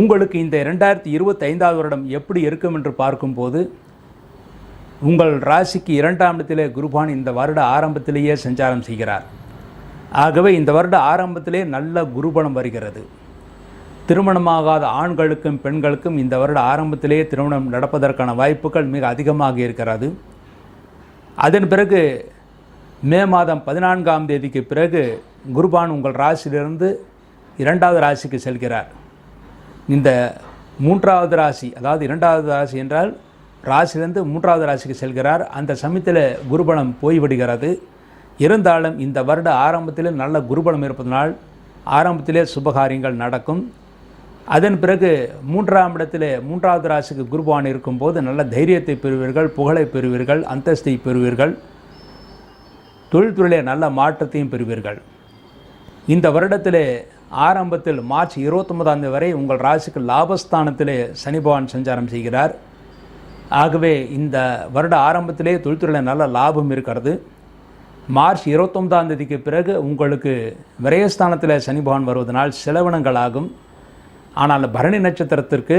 உங்களுக்கு இந்த இரண்டாயிரத்தி இருபத்தைந்தாவது வருடம் எப்படி இருக்கும் என்று பார்க்கும்போது உங்கள் ராசிக்கு இரண்டாம் இடத்திலே குருபான் இந்த வருட ஆரம்பத்திலேயே சஞ்சாரம் செய்கிறார். ஆகவே இந்த வருட ஆரம்பத்திலே நல்ல குருபலம் வருகிறது. திருமணமாகாத ஆண்களுக்கும் பெண்களுக்கும் இந்த வருட ஆரம்பத்திலேயே திருமணம் நடப்பதற்கான வாய்ப்புகள் மிக அதிகமாக இருக்கிறது. அதன் பிறகு மே மாதம் பதினான்காம் தேதிக்கு பிறகு குருபான் உங்கள் ராசியிலிருந்து இரண்டாவது ராசிக்கு செல்கிறார். இந்த மூன்றாவது ராசி அதாவது இரண்டாவது ராசி என்றால் ராசியிலிருந்து மூன்றாவது ராசிக்கு செல்கிறார். அந்த சமயத்தில் குருபலம் போய்விடுகிறது இருந்தாலும் இந்த வருட ஆரம்பத்தில் நல்ல குருபலம் இருப்பதனால் ஆரம்பத்திலே சுபகாரியங்கள் நடக்கும். அதன் பிறகு மூன்றாம் இடத்தில் மூன்றாவது ராசிக்கு குருபான் இருக்கும்போது நல்ல தைரியத்தை பெறுவீர்கள் புகழை பெறுவீர்கள் அந்தஸ்தை பெறுவீர்கள். தொழில்துறையிலே நல்ல மாற்றத்தையும் பெறுவீர்கள். இந்த வருடத்தில் ஆரம்பத்தில் மார்ச் இருபத்தொன்பதாம் தேதி வரை உங்கள் ராசிக்கு லாபஸ்தானத்திலே சனி பகவான் சஞ்சாரம் செய்கிறார். ஆகவே இந்த வருட ஆரம்பத்திலே தொழில்துறையில் நல்ல லாபம் இருக்கிறது. மார்ச் இருபத்தொன்பதாம் தேதிக்கு பிறகு உங்களுக்கு விரயஸ்தானத்தில் சனி பகவான் வருவதனால் செலவினங்கள் ஆகும். ஆனால் பரணி நட்சத்திரத்திற்கு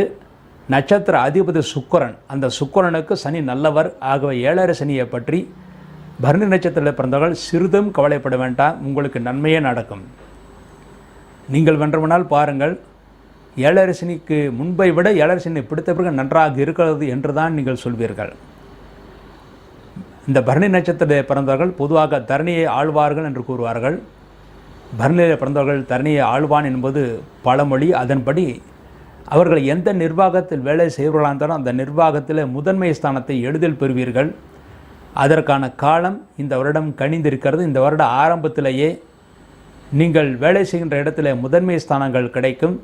நட்சத்திர அதிபதி சுக்கரன் அந்த சுக்கரனுக்கு சனி நல்லவர் ஆகவே ஏழரை சனியை பற்றி பரணி நட்சத்திரத்தில் பிறந்தவர்கள் சிறிதும் கவலைப்பட வேண்டாம். உங்களுக்கு நன்மையே நடக்கும். நீங்கள் வென்றவனால் பாருங்கள் ஏழரசனிக்கு முன்பை விட ஏழரசனை பிடித்த பிறகு நன்றாக இருக்கிறது என்று தான் நீங்கள் சொல்வீர்கள். இந்த பரணி நட்சத்திரத்தில் பிறந்தவர்கள் பொதுவாக தரணியை ஆழ்வார்கள் என்று கூறுவார்கள். பரணியில் பிறந்தவர்கள் தரணியை ஆழ்வான் என்பது பழமொழி. அதன்படி அவர்கள் எந்த நிர்வாகத்தில் வேலை செய்வர்களாக இருந்தாலும் அந்த நிர்வாகத்தில் முதன்மை ஸ்தானத்தை எளிதில் பெறுவீர்கள். அதற்கான காலம் இந்த வருடம் கணிந்திருக்கிறது இந்த வருட ஆரம்பத்திலேயே நீங்கள் வேலை செய்கின்ற இடத்துல முதன்மை ஸ்தானங்கள் கிடைக்கும்.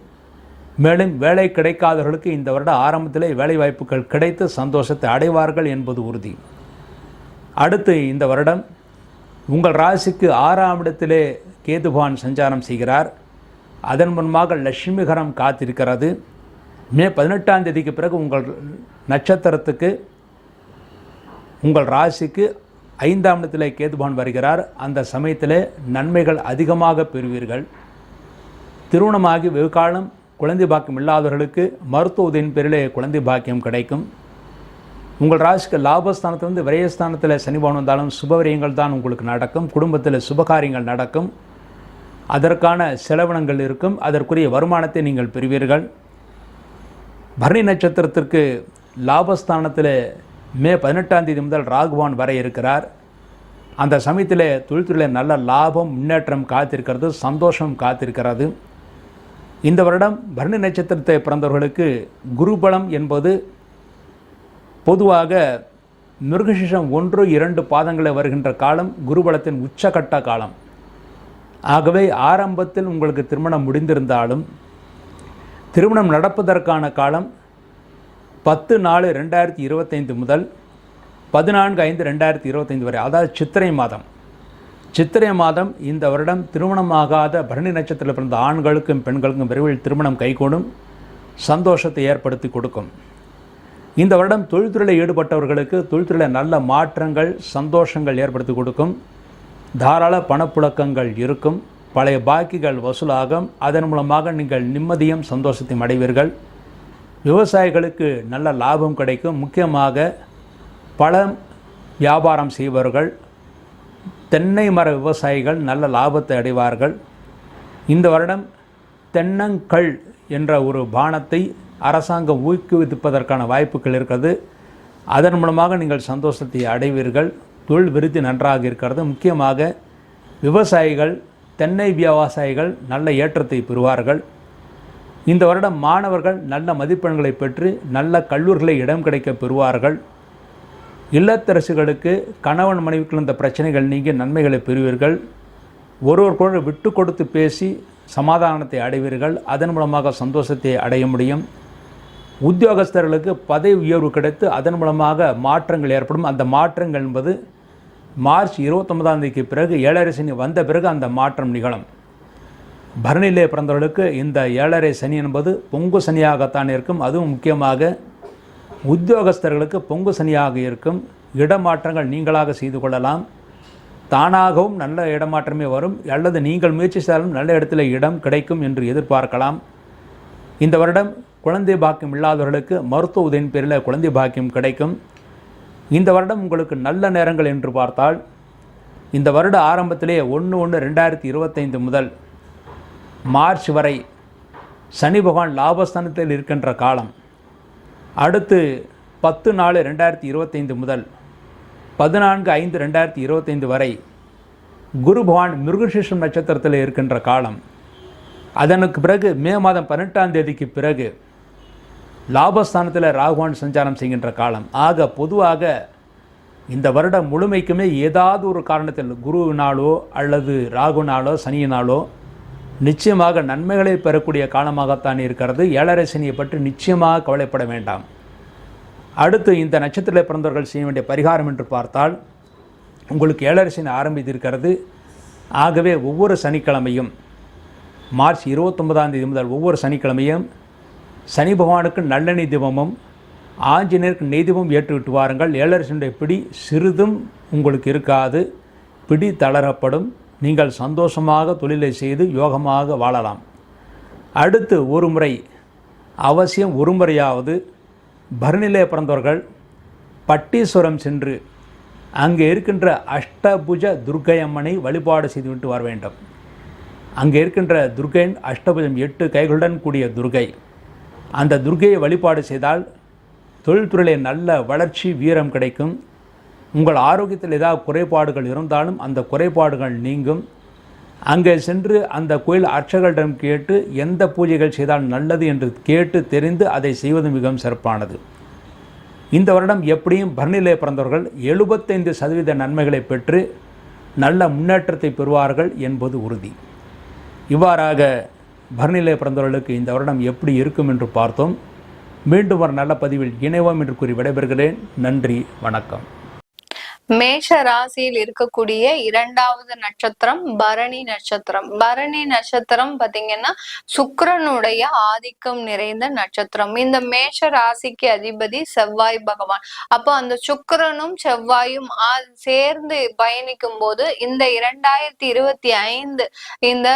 மேலும் வேலை கிடைக்காதவர்களுக்கு இந்த வருட ஆரம்பத்திலே வேலை வாய்ப்புகள் கிடைத்து சந்தோஷத்தை அடைவார்கள் என்பது உறுதி. அடுத்து இந்த வருடம் உங்கள் ராசிக்கு ஆறாம் இடத்திலே கேதுபான் சஞ்சாரம் செய்கிறார். அதன் முன்பாக லட்சுமிகரம் காத்திருக்கிறது. மே பதினெட்டாம் தேதிக்கு பிறகு உங்கள் நட்சத்திரத்துக்கு உங்கள் ராசிக்கு ஐந்தாம் இடத்தில் கேதுபான் வருகிறார். அந்த சமயத்தில் நன்மைகள் அதிகமாக பெறுவீர்கள். திருமணமாகி வெகு காலம் குழந்தை பாக்கியம் இல்லாதவர்களுக்கு மருத்துவ உதவியின் பேரிலே குழந்தை பாக்கியம் கிடைக்கும். உங்கள் ராசிக்கு லாபஸ்தானத்திலிருந்து விரயஸ்தானத்தில் சனிபவன் வந்தாலும் சுபவிரயங்கள் தான் உங்களுக்கு நடக்கும். குடும்பத்தில் சுபகாரியங்கள் நடக்கும். அதற்கான செலவினங்கள் இருக்கும். அதற்குரிய வருமானத்தை நீங்கள் பெறுவீர்கள். பரணி நட்சத்திரத்திற்கு லாபஸ்தானத்தில் மே பதினெட்டாம் தேதி முதல் ராகுவான் வர இருக்கிறார். அந்த சமயத்தில் தொழில்துறையில் நல்ல லாபம் முன்னேற்றம் காத்திருக்கிறது சந்தோஷம் காத்திருக்கிறது. இந்த வருடம் பரணி நட்சத்திரத்தை பிறந்தவர்களுக்கு குருபலம் என்பது பொதுவாக மிருகசிஷம் ஒன்று இரண்டு பாதங்களில் வருகின்ற காலம் குருபலத்தின் உச்சகட்ட காலம். ஆகவே ஆரம்பத்தில் உங்களுக்கு திருமணம் முடிந்திருந்தாலும் திருமணம் நடப்பதற்கான காலம் பத்து நாலு ரெண்டாயிரத்தி இருபத்தைந்து முதல் பதினான்கு ஐந்து ரெண்டாயிரத்தி இருபத்தைந்து வரை அதாவது சித்திரை மாதம். சித்திரை மாதம் இந்த வருடம் திருமணமாகாத பரணி நட்சத்திரத்தில் பிறந்த ஆண்களுக்கும் பெண்களுக்கும் விரைவில் திருமணம் கைகூடும் சந்தோஷத்தை ஏற்படுத்தி கொடுக்கும். இந்த வருடம் தொழில்துறையில் ஈடுபட்டவர்களுக்கு தொழில்துறையில் நல்ல மாற்றங்கள் சந்தோஷங்கள் ஏற்படுத்தி கொடுக்கும். தாராள பணப்புழக்கங்கள் இருக்கும். பழைய பாக்கிகள் வசூலாகும். அதன் மூலமாக நீங்கள் நிம்மதியும் சந்தோஷத்தையும் அடைவீர்கள். விவசாயிகளுக்கு நல்ல லாபம் கிடைக்கும். முக்கியமாக பழம் வியாபாரம் செய்பவர்கள் தென்னை மர விவசாயிகள் நல்ல லாபத்தை அடைவார்கள். இந்த வருடம் தென்னங்கள் என்ற ஒரு பானத்தை அரசாங்கம் ஊக்குவிப்பதற்கான வாய்ப்புகள் இருக்கிறது. அதன் மூலமாக நீங்கள் சந்தோஷத்தை அடைவீர்கள். தொழில் விருத்தி நன்றாக இருக்கிறது. முக்கியமாக விவசாயிகள் தென்னை விவசாயிகள் நல்ல ஏற்றத்தை பெறுவார்கள். இந்த வருடம் மாணவர்கள் நல்ல மதிப்பெண்களை பெற்று நல்ல கல்லூரிகளை இடம் கிடைக்க பெறுவார்கள். இல்லத்தரசுகளுக்கு கணவன் மனைவிக்கு இந்த பிரச்சனைகள் நீங்கள் நன்மைகளை பெறுவீர்கள். ஒருவருக்கொரு விட்டு கொடுத்து பேசி சமாதானத்தை அடைவீர்கள். அதன் மூலமாக சந்தோஷத்தை அடைய முடியும். உத்தியோகஸ்தர்களுக்கு பதவி உயர்வு கிடைத்து அதன் மூலமாக மாற்றங்கள் ஏற்படும். அந்த மாற்றங்கள் என்பது மார்ச் இருபத்தொன்பதாம் தேதிக்கு பிறகு ஏழரை சனி வந்த பிறகு அந்த மாற்றம் நிகழும். பரணிலே பிறந்தவர்களுக்கு இந்த ஏழரை சனி என்பது பொங்கு சனியாகத்தான் இருக்கும். அதுவும் முக்கியமாக உத்தியோகஸ்தர்களுக்கு பொங்கு சனியாக இருக்கும். இடமாற்றங்கள் நீங்களாக செய்து கொள்ளலாம். தானாகவும் நல்ல இடமாற்றமே வரும். அல்லது நீங்கள் முயற்சி செய்தாலும் நல்ல இடத்துல இடம் கிடைக்கும் என்று எதிர்பார்க்கலாம். இந்த வருடம் குழந்தை பாக்கியம் இல்லாதவர்களுக்கு மருத்துவ உதவியின் பேரில் குழந்தை பாக்கியம் கிடைக்கும். இந்த வருடம் உங்களுக்கு நல்ல நேரங்கள் என்று பார்த்தால் இந்த வருட ஆரம்பத்திலே ஒன்று ஒன்று ரெண்டாயிரத்தி இருபத்தைந்து முதல் மார்ச் வரை சனி பகவான் லாபஸ்தானத்தில் இருக்கின்ற காலம். அடுத்து பத்து நாலு ரெண்டாயிரத்தி இருபத்தைந்து முதல் பதினான்கு ஐந்து ரெண்டாயிரத்தி இருபத்தைந்து வரை குரு பகவான் மிருகசீஷம் நட்சத்திரத்தில் இருக்கின்ற காலம். அதனுக்கு பிறகு மே மாதம் பன்னெண்டாம் தேதிக்கு பிறகு லாபஸ்தானத்தில் ராகுவான் சஞ்சாரம் செய்கின்ற காலம். ஆக பொதுவாக இந்த வருடம் முழுமைக்குமே ஏதாவது ஒரு காரணத்தில் குருவினாலோ அல்லது ராகுனாலோ சனியினாலோ நிச்சயமாக நன்மைகளை பெறக்கூடிய காலமாகத்தான் இருக்கிறது. ஏழரை சனியை பற்றி நிச்சயமாக கவலைப்பட வேண்டாம். அடுத்து இந்த நட்சத்திரத்தில் பிறந்தவர்கள் செய்ய வேண்டிய பரிகாரம் என்று பார்த்தால் உங்களுக்கு ஏழரை சனி ஆரம்பித்திருக்கிறது. ஆகவே ஒவ்வொரு சனிக்கிழமையும் மார்ச் இருபத்தொன்பதாம் தேதி முதல் ஒவ்வொரு சனிக்கிழமையும் சனி பகவானுக்கு நல்லெண்ணெய் தீபமும் ஆஞ்சநேயருக்கு நெய்தீபம் ஏற்றுவிட்டு வாருங்கள். ஏழரசனுடைய பிடி சிறிதும் உங்களுக்கு இருக்காது. பிடி தளரப்படும். நீங்கள் சந்தோஷமாக தொழிலை செய்து யோகமாக வாழலாம். அடுத்து ஒரு முறை அவசியம் ஒரு முறையாவது பரணிலே பிறந்தவர்கள் பட்டீஸ்வரம் சென்று அங்கே இருக்கின்ற அஷ்டபுஜ துர்க்கை அம்மனை வழிபாடு செய்துவிட்டு வர வேண்டும். அங்கே இருக்கின்ற துர்க்கையின் அஷ்டபுஜம் எட்டு கைகளுடன் கூடிய துர்க்கை. அந்த துர்க்கையை வழிபாடு செய்தால் தொழில்துறையிலே நல்ல வளர்ச்சி வீரம் கிடைக்கும். உங்கள் ஆரோக்கியத்தில் ஏதாவது குறைபாடுகள் இருந்தாலும் அந்த குறைபாடுகள் நீங்கும். அங்கே சென்று அந்த கோயில் அர்ச்சகரிடம் கேட்டு எந்த பூஜைகள் செய்தால் நல்லது என்று கேட்டு தெரிந்து அதை செய்வது மிகவும் சிறப்பானது. இந்த வருடம் எப்படியும் பரணிலே பிறந்தவர்கள் எழுபத்தைந்து சதவீத நன்மைகளை பெற்று நல்ல முன்னேற்றத்தை பெறுவார்கள் என்பது உறுதி. இவ்வாறாக பரணிலே பிறந்தவர்களுக்கு இந்த வருடம் எப்படி இருக்கும் என்று பார்த்தோம். மீண்டும் ஒரு நல்ல பதிவில் இணைவோம் என்று கூறி விடைபெறுகிறேன். நன்றி வணக்கம். மேஷ ராசியில் இருக்கக்கூடிய இரண்டாவது நட்சத்திரம் பரணி நட்சத்திரம். பரணி நட்சத்திரம் பாத்தீங்கன்னா சுக்கரனுடைய ஆதிக்கம் நிறைந்த நட்சத்திரம். இந்த மேஷ ராசிக்கு அதிபதி செவ்வாய் பகவான். அப்போ அந்த சுக்கரனும் செவ்வாயும் சேர்ந்து பயணிக்கும் போது இந்த இரண்டாயிரத்தி இருபத்தி ஐந்து இந்த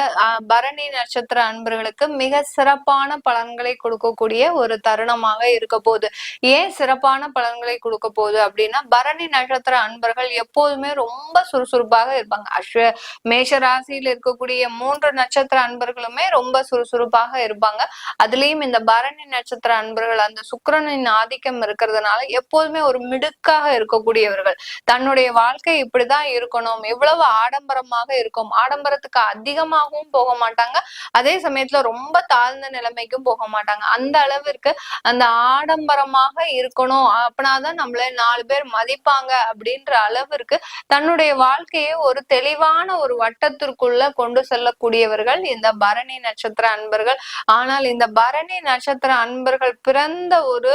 பரணி நட்சத்திர அன்பர்களுக்கு மிக சிறப்பான பலன்களை கொடுக்கக்கூடிய ஒரு தருணமாக இருக்க போகுது. ஏன் சிறப்பான பலன்களை கொடுக்க போகுது அப்படின்னா பரணி நட்சத்திர நண்பர்கள் எப்போதுமே ரொம்ப சுறுசுறுப்பாக இருப்பாங்க. அஸ்வ மேஷ ராசியில் இருக்கக்கூடிய மூன்று நட்சத்திர அன்பர்களுமே ரொம்ப சுறுசுறுப்பாக இருப்பாங்க. அதுலயும் இந்த பரணி நட்சத்திர அன்பர்கள் அந்த சுக்கிரனின் ஆதிக்கம் இருக்கிறதுனால எப்போதுமே ஒரு மிடுக்காக இருக்கக்கூடியவர்கள். தன்னுடைய வாழ்க்கை இப்படிதான் இருக்கணும். எவ்வளவு ஆடம்பரமாக இருக்கும். ஆடம்பரத்துக்கு அதிகமாகவும் போக மாட்டாங்க. அதே சமயத்துல ரொம்ப தாழ்ந்த நிலைமைக்கும் போக மாட்டாங்க. அந்த அளவிற்கு அந்த ஆடம்பரமாக இருக்கணும். அப்படின்னாதான் நம்மள நாலு பேர் மதிப்பாங்க அப்படின்னு அப்படின்ற அளவிற்கு தன்னுடைய வாழ்க்கையை ஒரு தெளிவான ஒரு வட்டத்திற்குள்ள கொண்டு செல்லக்கூடியவர்கள் இந்த பரணி நட்சத்திர அன்பர்கள். ஆனால் இந்த பரணி நட்சத்திர அன்பர்கள் பிறந்த ஒரு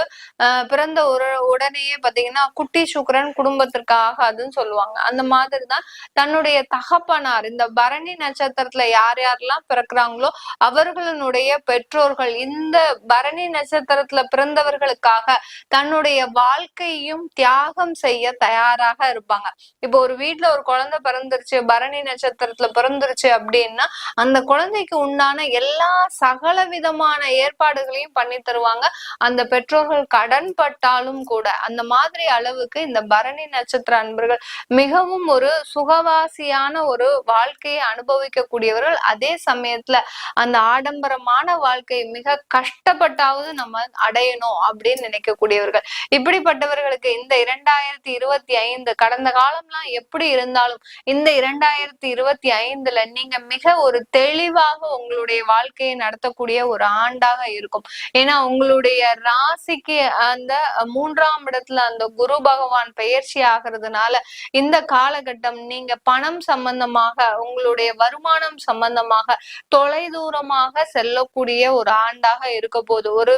பிறந்த ஒரு உடனேயே பாத்தீங்கன்னா குட்டி சுக்கரன் குடும்பத்திற்கு ஆகாதுன்னு சொல்லுவாங்க. அந்த மாதிரி தான் தன்னுடைய தகப்பனார் இந்த பரணி நட்சத்திரத்துல யார் யாரெல்லாம் பிறக்குறாங்களோ அவர்களுடைய பெற்றோர்கள் இந்த பரணி நட்சத்திரத்துல பிறந்தவர்களுக்காக தன்னுடைய வாழ்க்கையும் தியாகம் செய்ய தயாராக இருப்பாங்க. இப்போ ஒரு வீட்டுல ஒரு குழந்தை பிறந்துருச்சு பரணி நட்சத்திரத்துல பிறந்துருச்சு அப்படின்னா அந்த குழந்தைக்கு உண்டான எல்லா சகல விதமான ஏற்பாடுகளையும் பண்ணி தருவாங்க. அந்த பெற்றோர்கள் கடன் பட்டாலும் கூட அந்த மாதிரி அளவுக்கு இந்த பரணி நட்சத்திர அன்பர்கள் மிகவும் ஒரு சுகவாசியான ஒரு வாழ்க்கையை அனுபவிக்கக்கூடியவர்கள். அதே சமயத்துல அந்த ஆடம்பரமான வாழ்க்கை மிக கஷ்டப்பட்டாவது நம்ம அடையணும் அப்படின்னு நினைக்கக்கூடியவர்கள். இப்படிப்பட்டவர்களுக்கு இந்த இரண்டாயிரத்தி இருபத்தி ஐந்து கடந்த காலம்லாம் எப்படி இருந்தாலும் இந்த இரண்டாயிரத்தி இருபத்தி ஐந்துல நீங்க மிக ஒரு தெளிவாக உங்களுடைய வாழ்க்கையை நடத்தக்கூடிய ஒரு ஆண்டாக இருக்கும். ஏன்னா உங்களுடைய ராசிக்கு அந்த மூன்றாம் இடத்துல அந்த குரு பகவான் பயிற்சி ஆகிறதுனால இந்த காலகட்டம் நீங்க பணம் சம்பந்தமாக உங்களுடைய வருமானம் சம்பந்தமாக தொலைதூரமாக செல்லக்கூடிய ஒரு ஆண்டாக இருக்க போது ஒரு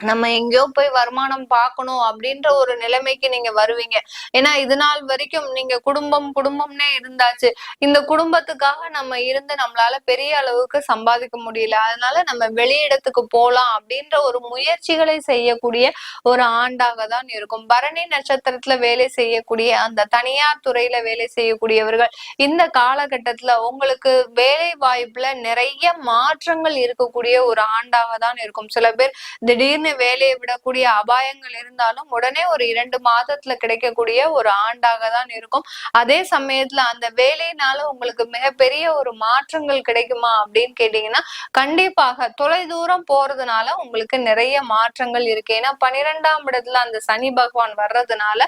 நம்ம எங்கேயோ போய் வருமானம் பார்க்கணும் அப்படின்ற ஒரு நிலைமைக்கு நீங்க வருவீங்க. ஏன்னா இது நாள் வரைக்கும் நீங்க குடும்பம் குடும்பம்னே இருந்தாச்சு. இந்த குடும்பத்துக்காக நம்ம இருந்து நம்மளால பெரிய அளவுக்கு சம்பாதிக்க முடியல. அதனால நம்ம வெளியிடத்துக்கு போலாம் அப்படின்ற ஒரு முயற்சிகளை செய்யக்கூடிய ஒரு ஆண்டாக தான் இருக்கும். பரணி நட்சத்திரத்துல வேலை செய்யக்கூடிய அந்த தனியார் துறையில வேலை செய்யக்கூடியவர்கள் இந்த காலகட்டத்துல உங்களுக்கு வேலை வாய்ப்புல நிறைய மாற்றங்கள் இருக்கக்கூடிய ஒரு ஆண்டாக தான் இருக்கும். சில பேர் திடீர்னு வேலையை விடக்கூடிய அபாயங்கள் இருந்தாலும் உடனே ஒரு இரண்டு மாதத்துல கிடைக்கக்கூடிய ஒரு ஆண்டாக தான் இருக்கும். அதே சமயத்துல அந்த வேலையினால உங்களுக்கு மிகப்பெரிய ஒரு மாற்றங்கள் கிடைக்குமா அப்படின்னு கேட்டீங்கன்னா கண்டிப்பாக தொலை தூரம் போறதுனால உங்களுக்கு நிறைய மாற்றங்கள் இருக்கு. ஏன்னா பனிரெண்டாம் இடத்துல அந்த சனி பகவான் வர்றதுனால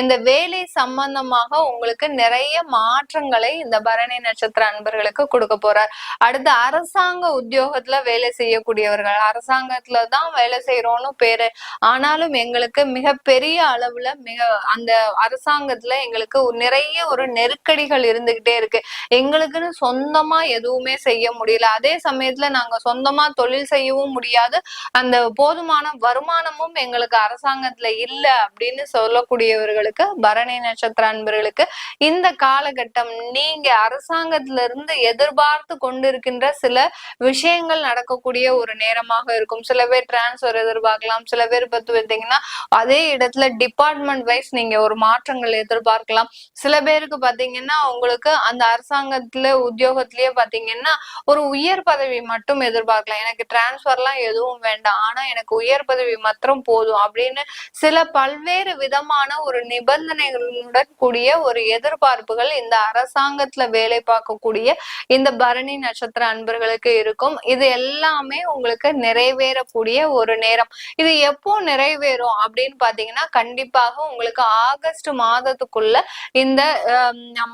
இந்த வேலை சம்பந்தமாக உங்களுக்கு நிறைய மாற்றங்களை இந்த பரணி நட்சத்திர அன்பர்களுக்கு கொடுக்க போறார். அடுத்து அரசாங்க உத்தியோகத்துல வேலை செய்யக்கூடியவர்கள் அரசாங்கத்துல தான் வேலை செய்யறோம்னு பேரு. ஆனாலும் எங்களுக்கு மிக பெரிய அளவுல மிக அந்த அரசாங்கத்துல எங்களுக்கு நிறைய ஒரு நெருக்கடிகள் இருந்துகிட்டே இருக்கு. எங்களுக்குன்னு சொந்தமா எதுவுமே செய்ய முடியல. அதே சமயத்துல நாங்க சொந்தமா தொழில் செய்யவும் முடியாது. அந்த போதுமான வருமானமும் எங்களுக்கு அரசாங்கத்துல இல்ல அப்படின்னு சொல்லக்கூடியவர்களுக்கு பரணி நட்சத்திர அன்பர்களுக்கு இந்த காலகட்டம் நீங்க அரசாங்கத்துல இருந்து எதிர்பார்த்து கொண்டிருக்கின்ற சில விஷயங்கள் நடக்கக்கூடிய ஒரு நேரமாக இருக்கும். சில பேர் டிரான்ஸ்ஃபர் எதிர்பார்க்கலாம். சில பேர் பத்து பார்த்தீங்கன்னா அதே இடத்துல டிபார்ட்மெண்ட் வைஸ் நீங்க ஒரு மாற்றங்கள் எதிர்பார்க்கலாம். சில பேருக்கு பாத்தீங்கன்னா உங்களுக்கு அந்த அரசாங்கத்துல உத்தியோகத்திலேயே பாத்தீங்கன்னா ஒரு உயர் பதவி மட்டும் எதிர்பார்க்கலாம். எனக்கு டிரான்ஸ்ஃபர்லாம் எதுவும் வேண்டாம். ஆனா எனக்கு உயர் பதவி மாத்திரம் போதும் அப்படின்னு சில பல்வேறு விதமான ஒரு நிபந்தனைகளுடன் கூடிய ஒரு எதிர்பார்ப்புகள் இந்த அரசாங்கத்துல வேலை பார்க்கக்கூடிய இந்த பரணி நட்சத்திர அன்பர்களுக்கு இருக்கும். இது எல்லாமே உங்களுக்கு நிறைவேறக்கூடிய ஒரு நேரம். இது எப்போ நிறைவேறும் அப்படின்னு பாத்தீங்கன்னா கண்டிப்பாக உங்களுக்கு ஆகஸ்ட் மாதத்துக்குள்ள இந்த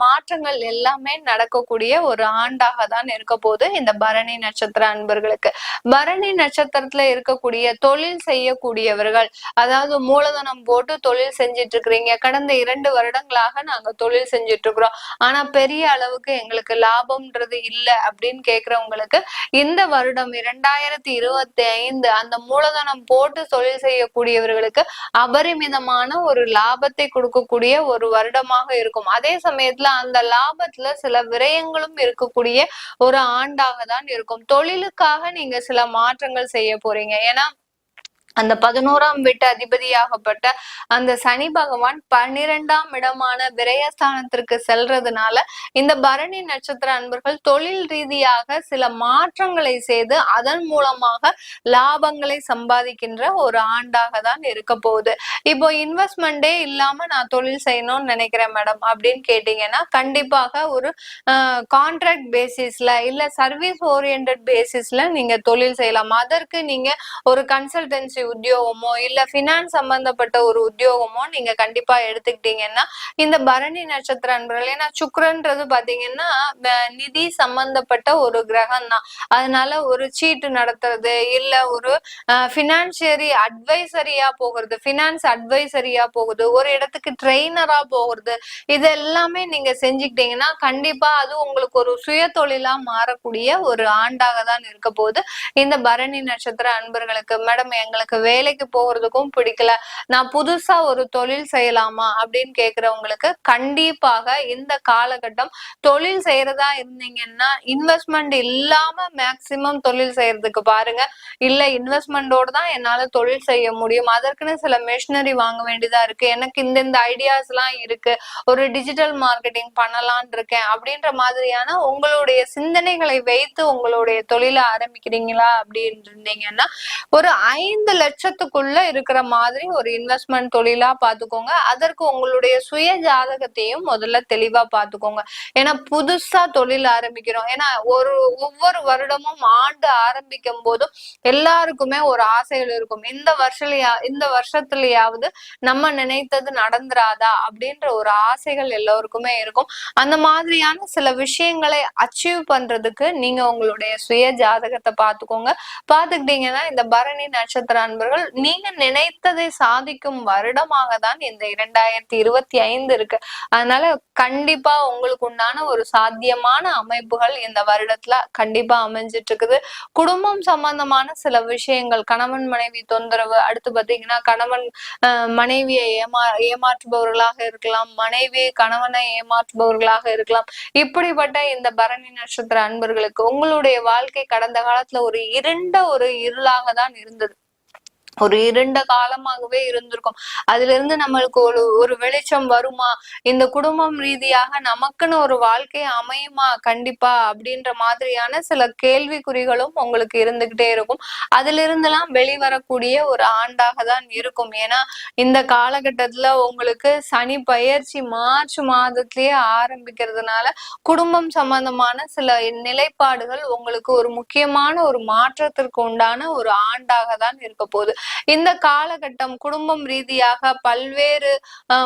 மாற்றங்கள் எல்லாமே நடக்கக்கூடிய ஒரு ஆண்டாக தான் இருக்க போது இந்த பரணி நட்சத்திர அன்பர்களுக்கு. பரணி நட்சத்திரத்துல இருக்கக்கூடிய தொழில் செய்யக்கூடியவர்கள் அதாவது மூலதனம் போட்டு தொழில் செஞ்சிட்டு இருக்கிறீங்க கடந்த இரண்டு வருடங்களாக நாங்க தொழில் செஞ்சுட்டு இருக்கிறோம் ஆனா பெரிய அளவுக்கு எங்களுக்கு லாபம்ன்றது இல்ல அப்படின்னு கேக்குறவங்களுக்கு இந்த வருடம் இரண்டாயிரத்தி இருபத்தி ஐந்து அந்த மூலதனம் போட்டு தொழில் செய்யக்கூடியவர்களுக்கு அபரிமிதமான ஒரு லாபத்தை கொடுக்கக்கூடிய ஒரு வருடமாக இருக்கும். அதே சமயத்துல அந்த லாபத்துல சில விரயங்களும் இருக்கக்கூடிய ஒரு ஆண்டாக தான் இருக்கும். தொழிலுக்காக நீங்க சில மாற்றங்கள் செய்ய போறீங்க. ஏன்னா அந்த பதினோராம் வீட்டு அதிபதியாகப்பட்ட அந்த சனி பகவான் பன்னிரெண்டாம் இடமான விரயஸ்தானத்திற்கு செல்றதுனால இந்த பரணி நட்சத்திர அன்பர்கள் தொழில் ரீதியாக சில மாற்றங்களை செய்து அதன் மூலமாக லாபங்களை சம்பாதிக்கின்ற ஒரு ஆண்டாக தான் இருக்க போகுது. இப்போ இன்வெஸ்ட்மெண்டே இல்லாம நான் தொழில் செய்யணும்னு நினைக்கிறேன் மேடம் அப்படின்னு கேட்டீங்கன்னா கண்டிப்பாக ஒரு கான்ட்ராக்ட் பேசிஸ்ல இல்ல சர்வீஸ் ஓரியன்ட் பேசிஸ்ல நீங்க தொழில் செய்யலாம். அதற்கு நீங்க ஒரு கன்சல்டன்சி இண்டஸ்ட்ரி உத்தியோகமோ இல்ல பினான்ஸ் சம்பந்தப்பட்ட ஒரு உத்தியோகமோ நீங்க கண்டிப்பா எடுத்துக்கிட்டீங்கன்னா இந்த பரணி நட்சத்திர அன்பர்கள் ஏன்னா சுக்கிரன்றது பாத்தீங்கன்னா நிதி சம்பந்தப்பட்ட ஒரு கிரகம் தான் அதனால ஒரு சீட்டு நடத்துறது இல்ல ஒரு பினான்சியரி அட்வைசரியா போகிறது பினான்ஸ் அட்வைசரியா போகுது ஒரு இடத்துக்கு ட்ரெயினரா போகிறது இது எல்லாமே நீங்க செஞ்சுக்கிட்டீங்கன்னா கண்டிப்பா அது உங்களுக்கு ஒரு சுய தொழிலா மாறக்கூடிய ஒரு ஆண்டாக தான் இருக்க போகுது. இந்த பரணி நட்சத்திர அன்பர்களுக்கு மேடம் எங்களுக்கு வேலைக்கு போகிறதுக்கும் பிடிக்கல. நான் புதுசா ஒரு தொழில் செய்யலாமா அப்படின்னு கேட்கறவங்களுக்கு கண்டிப்பாக இந்த காலகட்டம் தொழில் செய்யறதா இருந்தீங்கன்னா இன்வெஸ்ட்மெண்ட் இல்லாம மேக்சிமம் தொழில் செய்யறதுக்கு பாருங்க. இல்ல இன்வெஸ்ட்மெண்டோட தான் என்னால தொழில் செய்ய முடியும். அதற்குன்னு சில மெஷினரி வாங்க வேண்டியதா இருக்கு. எனக்கு இந்த இந்த ஐடியாஸ் எல்லாம் இருக்கு. ஒரு டிஜிட்டல் மார்க்கெட்டிங் பண்ணலான் இருக்கேன் அப்படின்ற மாதிரியான உங்களுடைய சிந்தனைகளை வைத்து உங்களுடைய தொழிலை ஆரம்பிக்கிறீங்களா அப்படின்னு இருந்தீங்கன்னா ஒரு ஐந்து லட்சத்துக்குள்ள இருக்கிற மாதிரி ஒரு இன்வெஸ்ட்மெண்ட் தொழிலா பாத்துக்கோங்க. அதற்கு உங்களுடைய சுய ஜாதகத்தையும் முதல்ல தெளிவா பாத்துக்கோங்க. ஏன்னா புதுசா தொழில் ஆரம்பிக்கிறோம். ஏன்னா ஒரு ஒவ்வொரு வருடமும் ஆண்டு ஆரம்பிக்கும் போதும் எல்லாருக்குமே ஒரு ஆசைகள் இருக்கும். இந்த வருஷலையா இந்த வருஷத்துலயாவது நம்ம நினைத்தது நடந்துராதா அப்படின்ற ஒரு ஆசைகள் எல்லோருக்குமே இருக்கும். அந்த மாதிரியான சில விஷயங்களை அச்சீவ் பண்றதுக்கு நீங்க உங்களுடைய சுய ஜாதகத்தை பாத்துக்கோங்க. பாத்துக்கிட்டீங்கன்னா இந்த பரணி நட்சத்திர அன்பர்கள் நீங்க நினைத்ததை சாதிக்கும் வருடமாக தான் இந்த இரண்டாயிரத்தி இருபத்தி ஐந்து இருக்கு. அதனால கண்டிப்பா உங்களுக்கு உண்டான ஒரு சாத்தியமான அமைப்புகள் இந்த வருடத்துல கண்டிப்பா அமைஞ்சிட்டு இருக்குது குடும்பம் சம்பந்தமான சில விஷயங்கள் கணவன் மனைவி தொந்தரவு அடுத்து பாத்தீங்கன்னா கணவன் மனைவியை ஏமா ஏமாற்றுபவர்களாக இருக்கலாம் மனைவி கணவனை ஏமாற்றுபவர்களாக இருக்கலாம். இப்படிப்பட்ட இந்த பரணி நட்சத்திர அன்பர்களுக்கு உங்களுடைய வாழ்க்கை கடந்த காலத்துல ஒரு இருண்ட ஒரு இருளாக தான் இருந்தது. ஒரு இருண்ட காலமாகவே இருந்திருக்கும். அதுல இருந்து நம்மளுக்கு ஒரு ஒரு வெளிச்சம் வருமா? இந்த குடும்பம் ரீதியாக நமக்குன்னு ஒரு வாழ்க்கை அமையுமா? கண்டிப்பா. அப்படின்ற மாதிரியான சில கேள்விக்குறிகளும் உங்களுக்கு இருந்துகிட்டே இருக்கும். அதுல இருந்தெல்லாம் வெளிவரக்கூடிய ஒரு ஆண்டாக தான் இருக்கும். ஏன்னா இந்த காலகட்டத்துல உங்களுக்கு சனி பயிற்சி மார்ச் மாதத்திலேயே ஆரம்பிக்கிறதுனால குடும்பம் சம்பந்தமான சில நிலைப்பாடுகள் உங்களுக்கு ஒரு முக்கியமான ஒரு மாற்றத்திற்கு உண்டான ஒரு ஆண்டாக தான் இருக்க போகுது. இந்த காலகட்டம் குடும்பம் ரீதியாக பல்வேறு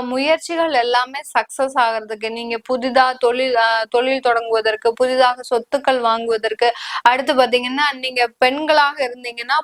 முயற்சிகள் எல்லாமே சக்சஸ் ஆகிறதுக்கு நீங்க புதிதா தொழில் தொழில் தொடங்குவதற்கு புதிதாக சொத்துக்கள் வாங்குவதற்கு அடுத்து பாத்தீங்கன்னா நீங்க பெண்களாக இருந்தீங்கன்னா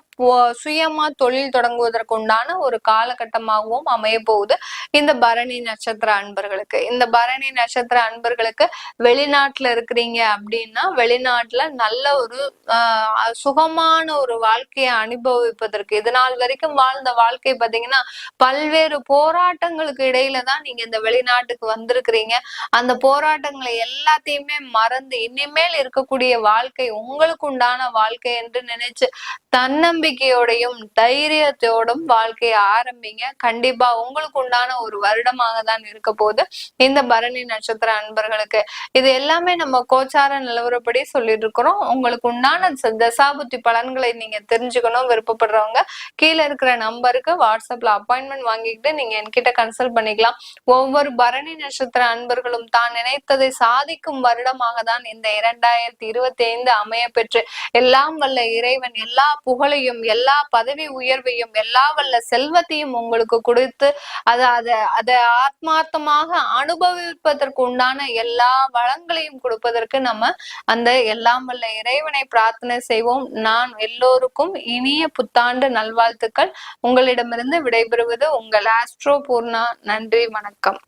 சுயமா தொழில் தொடங்குவதற்கு உண்டான ஒரு காலகட்டமாகவும் அமைய போகுது இந்த பரணி நட்சத்திர அன்பர்களுக்கு. இந்த பரணி நட்சத்திர அன்பர்களுக்கு வெளிநாட்டுல இருக்கிறீங்க அப்படின்னா வெளிநாட்டுல நல்ல ஒரு ஆஹ் சுகமான ஒரு வாழ்க்கையை அனுபவிப்பதற்கு இதனால் வரைக்கும் வாழ்ந்த வாழ்க்கை பாத்தீங்கன்னா பல்வேறு போராட்டங்களுக்கு இடையில தான் நீங்க இந்த வெளிநாட்டுக்கு வந்திருக்கிறீங்க. அந்த போராட்டங்களை எல்லாத்தையுமே மறந்து இனிமேல் இருக்கக்கூடிய வாழ்க்கை உங்களுக்கு உண்டான வாழ்க்கை என்று நினைச்சு தன்னம்பிக்கையோடையும் தைரியத்தோடும் வாழ்க்கையை ஆரம்பிங்க. கண்டிப்பா உங்களுக்கு உண்டான ஒரு வருடமாக தான் இருக்க போது இந்த பரணி நட்சத்திர அன்பர்களுக்கு இது எல்லாமே நம்ம கோச்சார நிலவரப்படி சொல்லிட்டு இருக்கிறோம். உங்களுக்கு உண்டான தசாபுத்தி பலன்களை நீங்க தெரிஞ்சுக்கணும் விருப்பப்படுறவங்க கீழே இருக்கிற நம்பருக்கு வாட்ஸ்அப்ல அப்பாயின்மெண்ட் வாங்கிக்கிட்டு நீங்க என்கிட்ட கன்சல்ட் பண்ணிக்கலாம். ஒவ்வொரு பரணி நட்சத்திர அன்பர்களும் தான் நினைத்ததை சாதிக்கும் வருடமாக தான் இந்த இரண்டாயிரத்தி இருபத்தி ஐந்து அமைய பெற்று எல்லாம் வல்ல இறைவன் எல்லா புகழையும் எல்லா பதவி உயர்வையும் எல்லா வல்ல செல்வத்தையும் உங்களுக்கு கொடுத்து அதை அதை அதை ஆத்மார்த்தமாக அனுபவிப்பதற்கு உண்டான எல்லா வளங்களையும் கொடுப்பதற்கு நம்ம அந்த எல்லாம் வல்ல இறைவனை பிரார்த்தனை செய்வோம். நான் எல்லோருக்கும் இனிய புத்தாண்டு நல்வாழ்த்துக்கள் உங்களிடமிருந்து விடைபெறுவது உங்கள் ஆஸ்ட்ரோ பூர்ணா. நன்றி வணக்கம்.